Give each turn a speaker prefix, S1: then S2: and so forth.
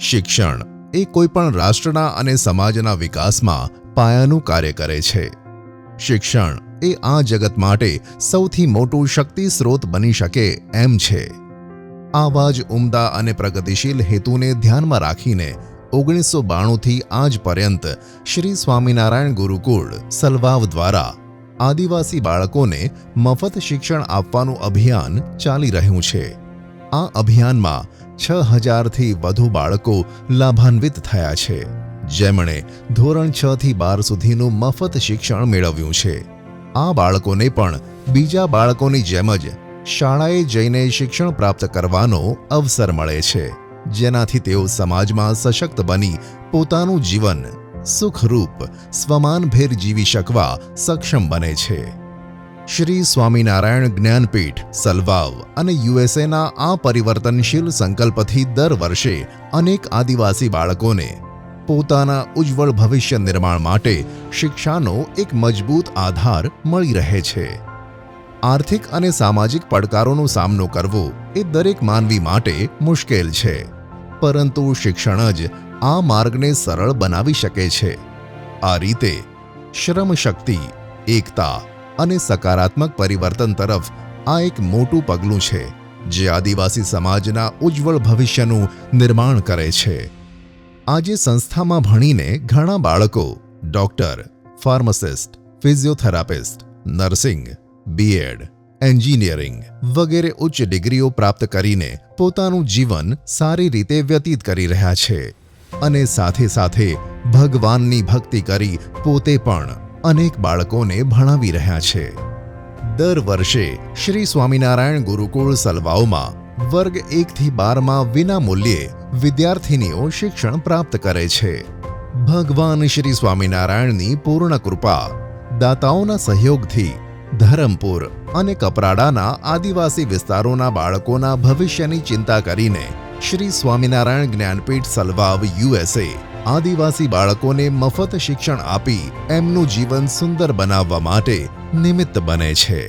S1: શિક્ષણ એ કોઈપણ રાષ્ટ્રના અને સમાજના વિકાસમાં પાયાનું કાર્ય કરે છે. શિક્ષણ એ આ જગત માટે સૌથી મોટું શક્તિ સ્ત્રોત બની શકે એમ છે. આવા જ ઉમદા અને પ્રગતિશીલ હેતુને ધ્યાનમાં રાખીને ઓગણીસો બાણુંથી આજ પર્યંત શ્રી સ્વામિનારાયણ ગુરુકુળ, સલવાવ દ્વારા આદિવાસી બાળકોને મફત શિક્ષણ આપવાનું અભિયાન ચાલી રહ્યું છે. આ અભિયાનમાં છ હજારથી વધુ બાળકો લાભાન્વિત થયા છે. જેમણે ધોરણ છ થી બાર સુધીનું મફત શિક્ષણ મેળવ્યું છે. આ બાળકોને પણ બીજા બાળકોની જેમ જ શાળાએ જઈને શિક્ષણ પ્રાપ્ત કરવાનો અવસર મળે છે. જેનાથી તેઓ સમાજમાં સશક્ત બની પોતાનું જીવન સુખરૂપ, સ્વમાનભેર જીવી શકવા સક્ષમ બને છે. શ્રી સ્વામિનારાયણ જ્ઞાનપીઠ, સલવાવ અને યુએસએના આ પરિવર્તનશીલ સંકલ્પથી દર વર્ષે અનેક આદિવાસી બાળકોને પોતાના ઉજ્જવળ ભવિષ્ય નિર્માણ માટે શિક્ષાનો એક મજબૂત આધાર મળી રહે છે. આર્થિક અને સામાજિક પડકારોનો સામનો કરવો એ દરેક માનવી માટે મુશ્કેલ છે, પરંતુ શિક્ષણ જ આ માર્ગને સરળ બનાવી શકે છે. આ રીતે શ્રમ શક્તિ, એકતા અને સકારાત્મક પરિવર્તન તરફ આ એક મોટું પગલું છે, જે આદિવાસી સમાજના ઉજ્જવળ ભવિષ્યનું નિર્માણ કરે છે. આજે સંસ્થામાં ભણીને ઘણા બાળકો, doctor, pharmacist, physiotherapist, nursing BEd engineering વગેરે ઉચ્ચ ડિગ્રીઓ પ્રાપ્ત કરીને પોતાનું જીવન સારી રીતે વ્યતીત કરી રહ્યા છે. અને સાથે સાથે ભગવાનની ભક્તિ કરી પોતે પણ અનેક બાળકોને ભણાવી રહ્યા છે. દર વર્ષે શ્રી સ્વામિનારાયણ ગુરુકુળ સલવાઓમાં વર્ગ એકથી બારમાં વિના મૂલ્યે વિદ્યાર્થીનીઓ શિક્ષણ પ્રાપ્ત કરે છે. ભગવાન શ્રી સ્વામિનારાયણની પૂર્ણ કૃપા દાતાઓના સહયોગથી ધરમપુર અને કપરાડાના આદિવાસી વિસ્તારોના બાળકોના ભવિષ્યની ચિંતા કરીને શ્રી સ્વામિનારાયણ જ્ઞાનપીઠ સલવાવ યુએસએ આદિવાસી બાળકોને મફત શિક્ષણ આપી એમનું જીવન સુંદર બનાવવા માટે નિમિત્ત બને છે.